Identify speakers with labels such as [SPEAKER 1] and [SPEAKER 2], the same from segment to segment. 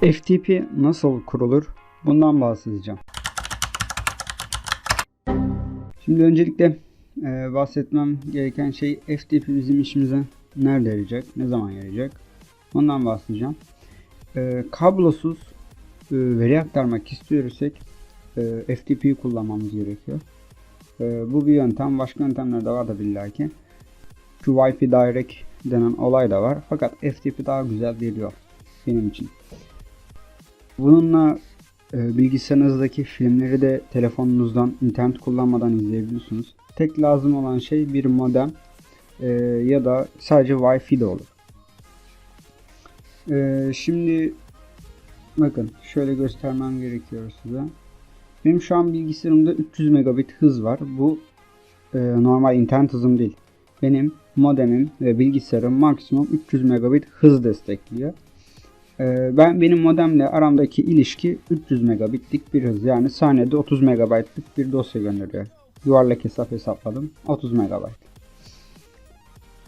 [SPEAKER 1] FTP nasıl kurulur? Bundan bahsedeceğim. Şimdi öncelikle e, bahsetmem gereken şey FTP bizim işimize nerede yarayacak, ne zaman yarayacak? Ondan bahsedeceğim. E, kablosuz e, veri aktarmak istiyorsak e, FTP'yi kullanmamız gerekiyor. E, bu bir yöntem. Başka yöntemler de var da illaki. Şu Wi-Fi Direct denen olay da var. Fakat FTP daha güzel geliyor benim için. Bununla e, bilgisayarınızdaki filmleri de telefonunuzdan internet kullanmadan izleyebiliyorsunuz. Tek lazım olan şey bir modem e, ya da sadece Wi-Fi de olur. E, şimdi bakın şöyle göstermem gerekiyor size. Benim şu an bilgisayarımda 300 megabit hız var. Bu e, normal internet hızım değil. Benim modemim ve bilgisayarım maksimum 300 megabit hız destekliyor. Ee, ben benim modemle aramdaki ilişki 300 megabitlik bir hız. Yani saniyede 30 megabaytlık bir dosya gönderiyor. Yuvarlak hesap hesapladım. 30 megabayt.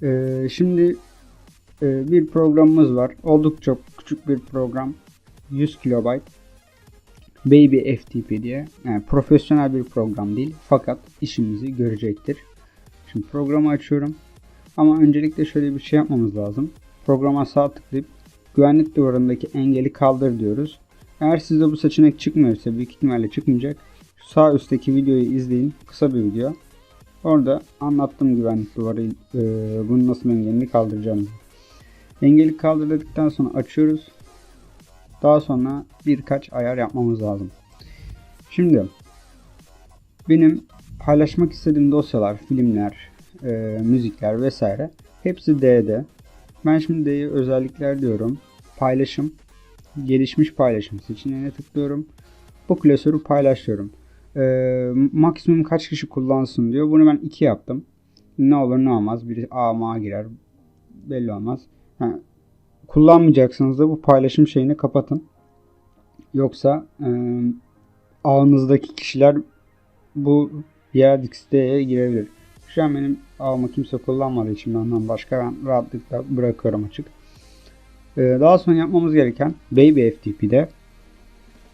[SPEAKER 1] Ee, şimdi e, bir programımız var. Oldukça küçük bir program. 100 kilobayt. Baby FTP diye. Yani profesyonel bir program değil. Fakat işimizi görecektir. Şimdi programı açıyorum. Ama öncelikle şöyle bir şey yapmamız lazım. Programa sağ tıklayıp güvenlik duvarındaki engeli kaldır diyoruz. Eğer sizde bu seçenek çıkmıyorsa büyük ihtimalle çıkmayacak. Sağ üstteki videoyu izleyin. Kısa bir video. Orada anlattım güvenlik duvarı e, bunu nasıl engelini kaldıracağımızı. Engeli kaldırdıktan sonra açıyoruz. Daha sonra birkaç ayar yapmamız lazım. Şimdi benim paylaşmak istediğim dosyalar, filmler, e, müzikler vesaire hepsi D'de. Ben şimdi özellikler diyorum. Paylaşım, gelişmiş paylaşım seçeneğine tıklıyorum. Bu klasörü paylaşıyorum. E, maksimum kaç kişi kullansın diyor. Bunu ben 2 yaptım. Ne olur ne olmaz. Biri A girer. Belli olmaz. Ha, kullanmayacaksınız da bu paylaşım şeyini kapatın. Yoksa e, ağınızdaki kişiler bu diğer girebilir. Şu an benim ağımı kimse kullanmadığı için benden başka ben rahatlıkla bırakıyorum açık. Ee, daha sonra yapmamız gereken Baby FTP'de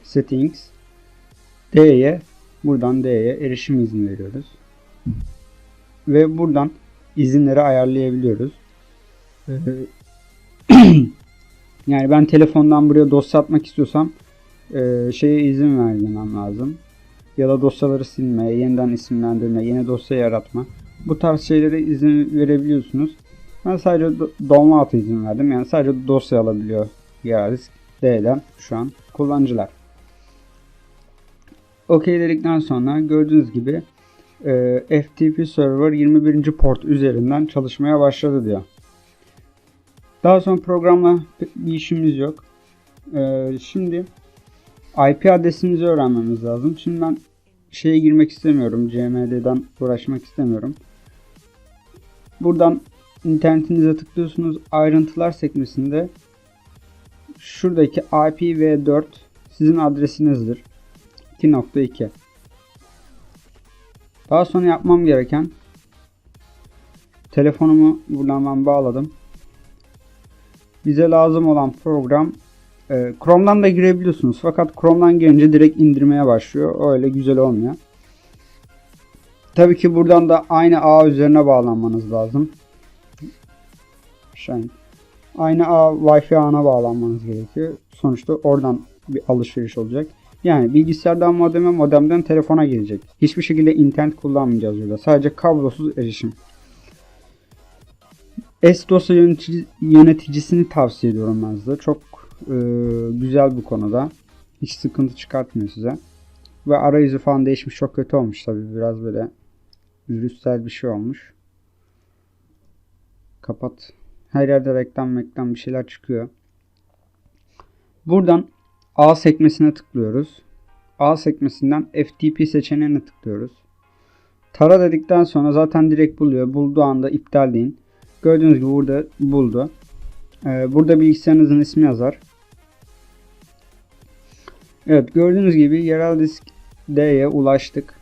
[SPEAKER 1] Settings D'ye buradan D'ye erişim izni veriyoruz. Ve buradan izinleri ayarlayabiliyoruz. Ee, yani ben telefondan buraya dosya atmak istiyorsam e, şeye izin vermem lazım. Ya da dosyaları silme, yeniden isimlendirme, yeni dosya yaratma. Bu tarz şeylere izin verebiliyorsunuz. Ben sadece download izin verdim. Yani sadece dosya alabiliyor Yardisk D'den şu an kullanıcılar. OK dedikten sonra gördüğünüz gibi e, FTP server 21. port üzerinden çalışmaya başladı diyor. Daha sonra programla bir işimiz yok. E, şimdi IP adresimizi öğrenmemiz lazım. Şimdi ben şeye girmek istemiyorum. CMD'den uğraşmak istemiyorum. Buradan internetinize tıklıyorsunuz. Ayrıntılar sekmesinde şuradaki IPv4 sizin adresinizdir. 2.2 Daha sonra yapmam gereken telefonumu buradan ben bağladım. Bize lazım olan program e, Chrome'dan da girebiliyorsunuz. Fakat Chrome'dan girince direkt indirmeye başlıyor. Öyle güzel olmuyor. Tabii ki buradan da aynı ağ üzerine bağlanmanız lazım. Şey, aynı ağ Wi-Fi ağına bağlanmanız gerekiyor. Sonuçta oradan bir alışveriş olacak. Yani bilgisayardan modeme, modemden telefona gelecek. Hiçbir şekilde internet kullanmayacağız burada. Sadece kablosuz erişim. S-dosya yönetici, yöneticisini tavsiye ediyorum ben size. Çok e, güzel bu konuda. Hiç sıkıntı çıkartmıyor size. Ve arayüzü falan değişmiş. Çok kötü olmuş tabi. Biraz böyle virüsel bir şey olmuş. Kapat. Her yerde reklam reklam bir şeyler çıkıyor. Buradan A sekmesine tıklıyoruz. A sekmesinden FTP seçeneğine tıklıyoruz. Tara dedikten sonra zaten direkt buluyor. Bulduğu anda iptal deyin. Gördüğünüz gibi burada buldu. Ee, burada bilgisayarınızın ismi yazar. Evet gördüğünüz gibi yerel disk D'ye ulaştık.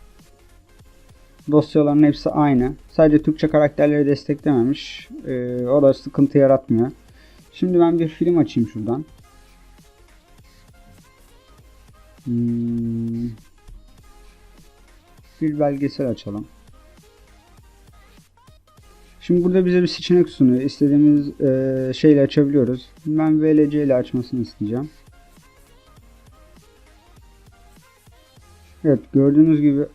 [SPEAKER 1] Dosyaların hepsi aynı. Sadece Türkçe karakterleri desteklememiş. Ee, o da sıkıntı yaratmıyor. Şimdi ben bir film açayım şuradan. Hmm. Bir belgesel açalım. Şimdi burada bize bir seçenek sunuyor. İstediğimiz e, şeyle açabiliyoruz. Ben VLC ile açmasını isteyeceğim. Evet gördüğünüz gibi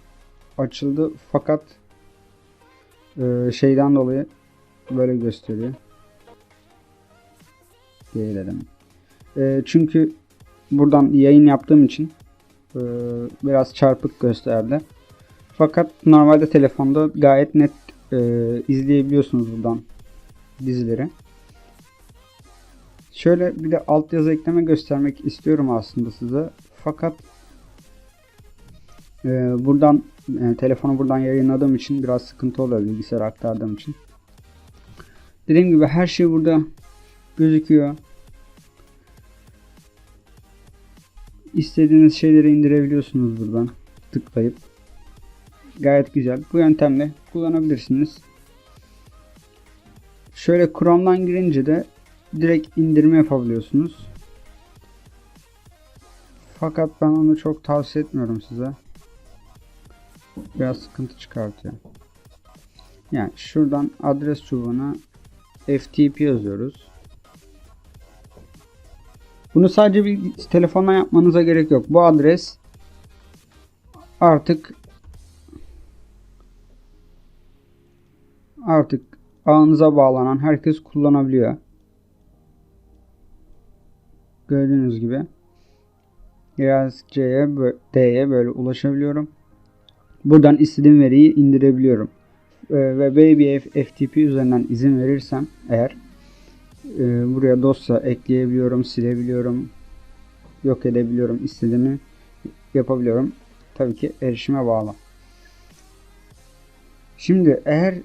[SPEAKER 1] açıldı fakat e, şeyden dolayı böyle gösteriyor. Diyelim. E, çünkü buradan yayın yaptığım için e, biraz çarpık gösterdi. Fakat normalde telefonda gayet net e, izleyebiliyorsunuz buradan dizileri. Şöyle bir de altyazı ekleme göstermek istiyorum aslında size. Fakat e, buradan e, telefonu buradan yayınladığım için biraz sıkıntı oluyor bilgisayara aktardığım için. Dediğim gibi her şey burada gözüküyor. İstediğiniz şeyleri indirebiliyorsunuz buradan tıklayıp. Gayet güzel. Bu yöntemle kullanabilirsiniz. Şöyle Chrome'dan girince de direkt indirme yapabiliyorsunuz. Fakat ben onu çok tavsiye etmiyorum size. Biraz sıkıntı çıkartıyor. Yani şuradan adres çubuğuna FTP yazıyoruz. Bunu sadece bir telefonla yapmanıza gerek yok. Bu adres artık artık ağınıza bağlanan herkes kullanabiliyor. Gördüğünüz gibi biraz C'ye D'ye böyle ulaşabiliyorum. Buradan istediğim veriyi indirebiliyorum. Ee, ve Baby FTP üzerinden izin verirsem eğer e, buraya dosya ekleyebiliyorum, silebiliyorum, yok edebiliyorum, istediğimi yapabiliyorum. Tabii ki erişime bağlı. Şimdi eğer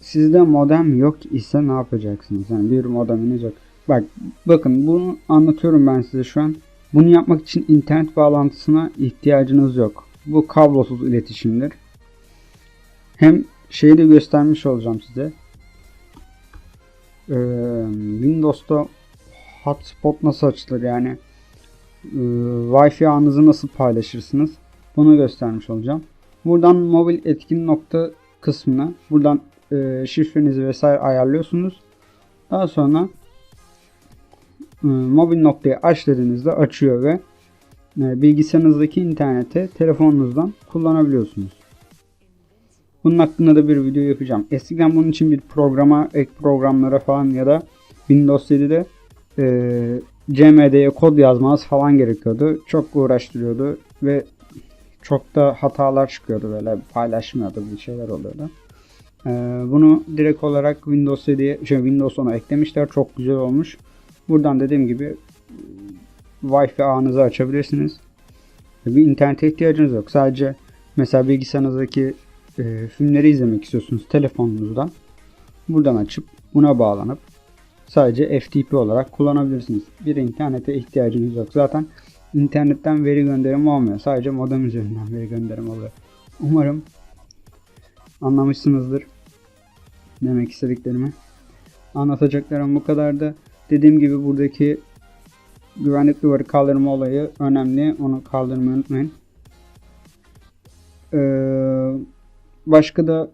[SPEAKER 1] sizde modem yok ise ne yapacaksınız? Yani bir modeminiz yok. Bak bakın bunu anlatıyorum ben size şu an. Bunu yapmak için internet bağlantısına ihtiyacınız yok. Bu kablosuz iletişimdir. Hem şeyi de göstermiş olacağım size. Ee, Windows'ta hotspot nasıl açılır yani e, Wi-Fi ağınızı nasıl paylaşırsınız bunu göstermiş olacağım. Buradan mobil etkin nokta kısmına buradan e, şifrenizi vesaire ayarlıyorsunuz. Daha sonra e, mobil noktayı aç dediğinizde açıyor ve bilgisayarınızdaki interneti telefonunuzdan kullanabiliyorsunuz. Bunun hakkında da bir video yapacağım. Eskiden bunun için bir programa, ek programlara falan ya da Windows 7'de e, CMD'ye kod yazmanız falan gerekiyordu. Çok uğraştırıyordu ve çok da hatalar çıkıyordu böyle paylaşmıyordu bir şeyler oluyordu. Ee, bunu direkt olarak Windows 7'ye şey Windows 10'a eklemişler. Çok güzel olmuş. Buradan dediğim gibi Wi-Fi ağınızı açabilirsiniz. Bir internete ihtiyacınız yok. Sadece mesela bilgisayarınızdaki e, filmleri izlemek istiyorsunuz telefonunuzdan. Buradan açıp buna bağlanıp sadece FTP olarak kullanabilirsiniz. Bir internete ihtiyacınız yok. Zaten internetten veri gönderimi olmuyor. Sadece modem üzerinden veri gönderimi oluyor. Umarım anlamışsınızdır demek istediklerimi. Anlatacaklarım bu kadardı. Dediğim gibi buradaki güvenlik duvarı kaldırma olayı önemli. Onu kaldırmayı unutmayın. Ee, başka da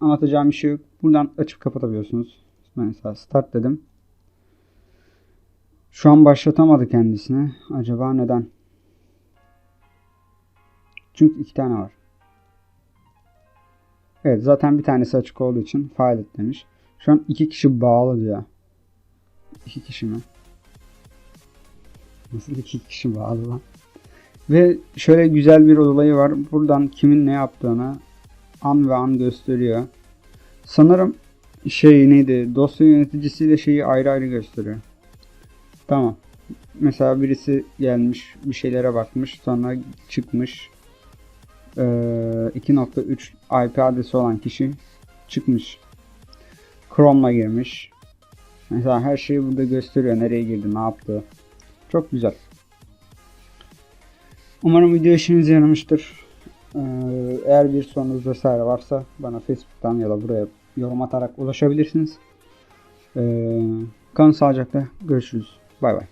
[SPEAKER 1] anlatacağım bir şey yok. Buradan açıp kapatabiliyorsunuz. Mesela start dedim. Şu an başlatamadı kendisine. Acaba neden? Çünkü iki tane var. Evet zaten bir tanesi açık olduğu için fail demiş. Şu an iki kişi bağlı diyor. İki kişi mi? Nasıl iki kişi bağlı? Ve şöyle güzel bir olayı var. Buradan kimin ne yaptığını an ve an gösteriyor. Sanırım şey neydi? Dosya yöneticisiyle şeyi ayrı ayrı gösteriyor. Tamam. Mesela birisi gelmiş bir şeylere bakmış sonra çıkmış. Ee, 2.3 IP adresi olan kişi çıkmış. Chrome'la girmiş. Mesela her şeyi burada gösteriyor. Nereye girdi, ne yaptı. Çok güzel. Umarım video işinize yaramıştır. Ee, eğer bir sorunuz vesaire varsa bana Facebook'tan ya da buraya yorum atarak ulaşabilirsiniz. Ee, kalın sağlıcakla. Görüşürüz. Bay bay.